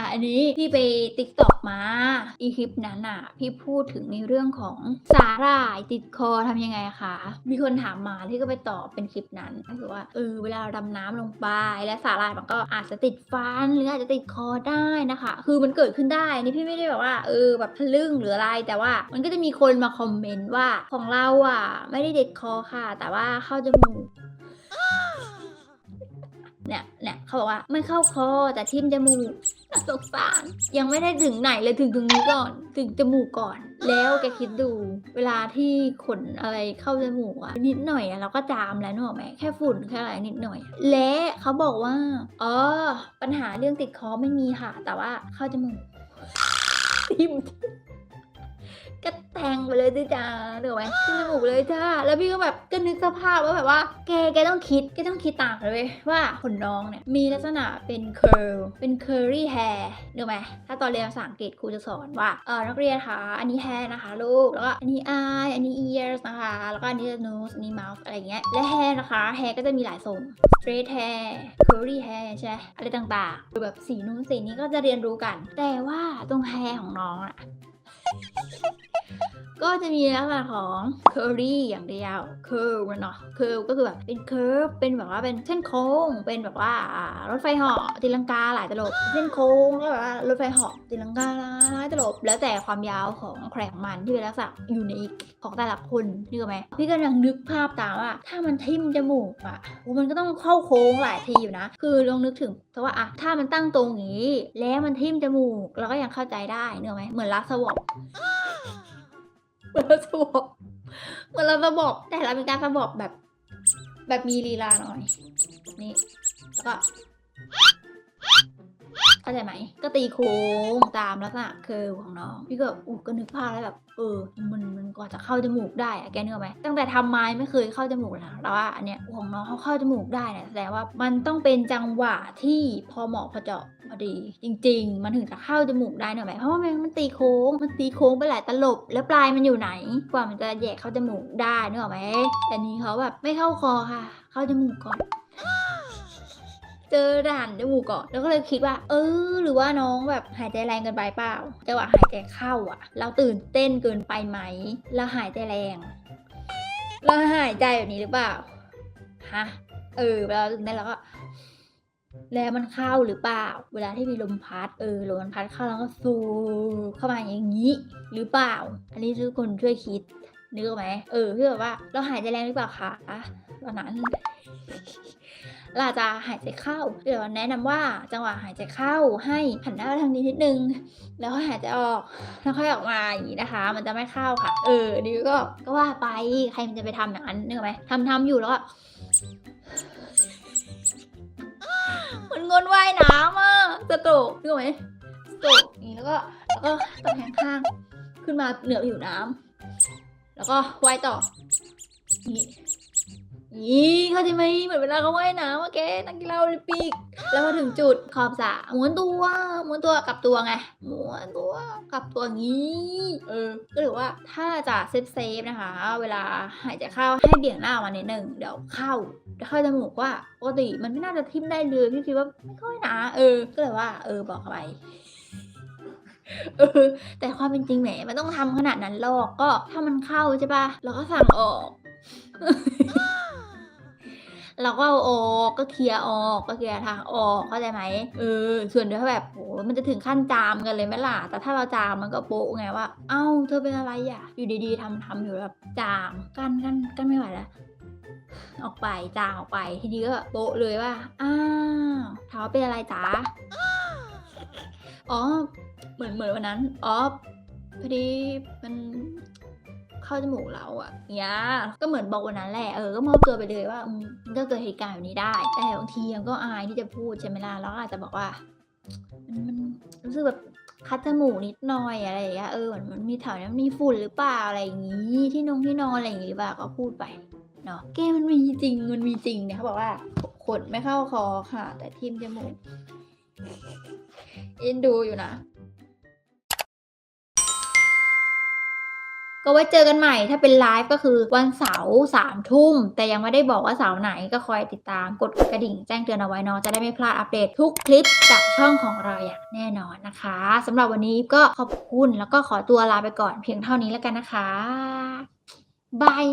อะอันนี้พี่ไปติ๊กตอกมา อีคลิปนั้นอะ พี่พูดถึงในเรื่องของสาหร่ายติดคอทำยังไงคะ มีคนถามมาที่ก็ไปตอบเป็นคลิปนั้นก็คือว่าเออเวลาราดำน้ำลงไป และสาหร่ายมันก็อาจจะติดฟันหรืออาจจะติดคอได้นะคะ คือมันเกิดขึ้นได้นี่พี่ไม่ได้แบบว่าเออแบบทะลึ่งหรืออะไรแต่ว่า มันก็จะมีคนมาคอมเมนต์ว่าของเราอะ ไม่ได้ติดคอค่ะ แต่ว่าเข้าจมูก เขาบอกว่าไม่เข้าคอแต่ทิ่มจมูกน่าสงสารยังไม่ได้ถึงไหนเลยถึงตรงนี้ก่อน ถึงจมูกก่อน แล้วแกคิดดู เวลาที่ขนอะไรเข้าจมูกอะนิดหน่อยอะเราก็จามแล้วนึกออกไหมแค่ฝุ่นแค่อะไรนิดหน่อย และเขาบอกว่าอ๋อปัญหาเรื่องติดคอไม่มีค่ะ แต่ว่าเข้าจมูกทิ่ม งไปเลยสิจ้าเดี๋ยวไหมขึ้นจมูกเลยจ้า แล้วพี่ก็แบบก็นึกสภาพว่าแบบว่า แกแกต้องคิดแกต้องคิดตามเลยเว้ยว่าขนน้องเนี่ยมีลักษณะเป็น curl เป็น curly hair ดูไหมถ้าตอนเรียนภาษาอังกฤษครูจะสอนว่าเออนักเรียนคะอันนี้ hair นะคะ ลูกแล้วก็อันนี้ eye อันนี้ ears นะคะ แล้วก็อันนี้ nose อันนี้ mouth อะไรเงี้ยและ hair นะคะ hair ก็จะมีหลายทรง straight hair curly hair ใช่ไหมอะไรต่างๆหรือแบบสีนู้นสีนี้ก็จะเรียนรู้กัน แต่ว่าตรง hair ของน้องอะ ก็จะมีลักษณะของ curly อย่างเดียว curve เนาะ curve ก็คือแบบเป็น curve เป็นแบบว่าเป็นเส้นโค้ง เป็นแบบว่ารถไฟเหาะตีลังกาหลายตลบ เส้นโค้งแล้วแบบว่ารถไฟเหาะตีลังกาหลายตลบ แล้วแต่ความยาวของแขนงมันที่เป็นลักษณะอยู่ในของแต่ละคนนึกไหมพี่ก็ยังนึกภาพตามว่าถ้ามันทิ่มจมูกอะมันก็ต้องเข้าโค้งหลายทีอยู่นะ คือลองนึกถึงแต่ว่าอะถ้ามันตั้งตรงอย่างนี้ แล้วมันทิ่มจมูกเราก็ยังเข้าใจได้เนออกไหมเหมือนลักสวอป เหมือนเราสวอปเหมือนเราสวอปแต่เราเป็นการสวอปแบบ แบบมีลีลาหน่อย นี่แล้วก็เข้าใจไหม ก็ตีโค้งตามลักษณะเคอร์ของน้อง พี่ก็แบบอู้ก็นึกภาพแล้วแบบ เออ มันมันกว่าจะเข้าจมูกได้อะแกนึกออกไหมตั้งแต่ทำไม้ไม่เคยเข้าจมูกเลยนะแต่ว่าอันเนี้ยของน้องเขาเข้าจมูกได้เนี่ยแสดงว่ามันต้องเป็นจังหวะที่พอเหมาะพอเจาะ พอดี จริง ๆ มันถึงจะเข้าจมูกได้เนอะไหมเพราะว่ามันตีโค้งมันตีโค้งไปหลายตลบ แล้วปลายมันอยู่ไหน กว่ามันจะแยกเข้าจมูกได้เนกอะไหมแต่นี้เขาแบบไม่เข้าคอค่ะ เข้าจมูกก่อนเจอด่านจมูกก่อนแล้วก็เลยคิดว่า เออ หรือว่าน้องแบบหายใจแรงเกินไปเปล่าจังหวะหายใจเข้าอะ เราตื่นเต้นเกินไปไหมเราหายใจแรงเราหายใจแบบนี้หรือเปล่าฮะเออเราตื่นเต้นเราก็ แล้วมันเข้าหรือเปล่า เวลาที่มีลมพัดเออลมมันพัดเข้าแล้วก็สูเข้ามาอย่างนี้หรือเปล่า อันนี้ทุกคนช่วยคิดนึกออกไหมเออพี่แบบว่าเราหายใจแรงหรือเปล่าคะตอนนั้นเราจะหายใจเข้า เดี๋ยวแนะนำว่าจังหวะหายใจเข้าให้หันหน้าไปทางนี้นิดนึง แล้วค่อยหายใจออกแล้วค่อยออกมาอย่างนี้นะคะ มันจะไม่เข้าค่ะ เออนี่ก็ก็ว่าไปใครมันจะไปทำอย่างนั้นนึกออกไหมทำทำอยู่แล้วก็ เหมือนว่ายน้ำอะสโตรกนึกไหมสโตรกนี้แล้วก็แล้วก็ตะแคงข้างขึ้นมาเหนือผิวน้ำแล้วก็ว่ายต่อนี่นี่เข้าใจไหมเหมือนเวลาเขาว่ายน้ำอะแกนักกีฬาโอลิมปิก แล้วพอถึงจุดขอบสระม้วนตัวม้วนตัวกลับตัวไงม้วนตัวกลับตัวงนี้เออก็ถือว่าถ้าจะเซฟเซฟนะคะ เวลาหายใจเข้าให้เบี่ยงหน้ามานิดหนึ่งเดี๋ยวเข้า เข้าจมูกว่าปกติมันไม่น่าจะทิ่มได้เลยพี่คิดว่าไม่ค่อยนะเออ ก็เลยว่า เออบอกไปเออแต่ความเป็นจริงแหมมันต้องทำขนาดนั้นหรอกก็ถ้ามันเข้าใช่ปะเราก็สั่งออกเราก็เอาออกก็เคลียร์ออกก็เคลียร์ทางออกเข้าใจไหมเออส่วนถ้าแบบโหมันจะถึงขั้นจามกันเลยไหมล่ะแต่ถ้าเราจามมันก็โป๊ะไงว่า เอ้าเธอเป็นอะไรอะ อยู่ดีๆทำทำอยู่แบบจามกันกันกันไม่ไหวแล้ว ออกไปจางออกไปทีนี้ก็โปะเลยว่าอ้าวถามว่าเป็นอะไรจ๋าอ๋อเหมือนเหมือนวันนั้นอ๋อพอดีมันเข้าจมูกเราอะเนี่ยก็เหมือนบอกวันนั้นแหละเออก็มอบตัวไปเลยว่ามันก็เกิดเหตุการณ์แบบนี้ได้ แต่บางทีมันก็อายที่จะพูดใช่ไหมล่ะแล้วก็อาจจะบอกว่า มันมันรู้สึกแบบคัดจมูกนิดหน่อยอะไรอย่างเงี้ยเออเหมือนมันมีแถวนั้นมีฝุ่นหรือเปล่าอะไรอย่างงี้ที่นงที่นอนอะไรอย่างงี้หรือเปล่าก็พูดไป เนาะแกมันมีจริงมันมีจริงเนี่ยเขาบอกว่าขนไม่เข้าคอค่ะ แต่ทิมจมูกเอ็นดูอยู่นะ ก็ไว้เจอกันใหม่ถ้าเป็นไลฟ์ก็คือวันเสาร์สามทุ่ม แต่ยังไม่ได้บอกว่าเสาร์ไหนก็คอยติดตามกดกระดิ่งแจ้งเตือนเอาไว้เนาะจะได้ไม่พลาดอัปเดตทุกคลิปจากช่องของเราอย่างแน่นอนนะคะสำหรับวันนี้ก็ขอบคุณแล้วก็ขอตัวลาไปก่อนเพียงเท่านี้แล้วกันนะคะบาย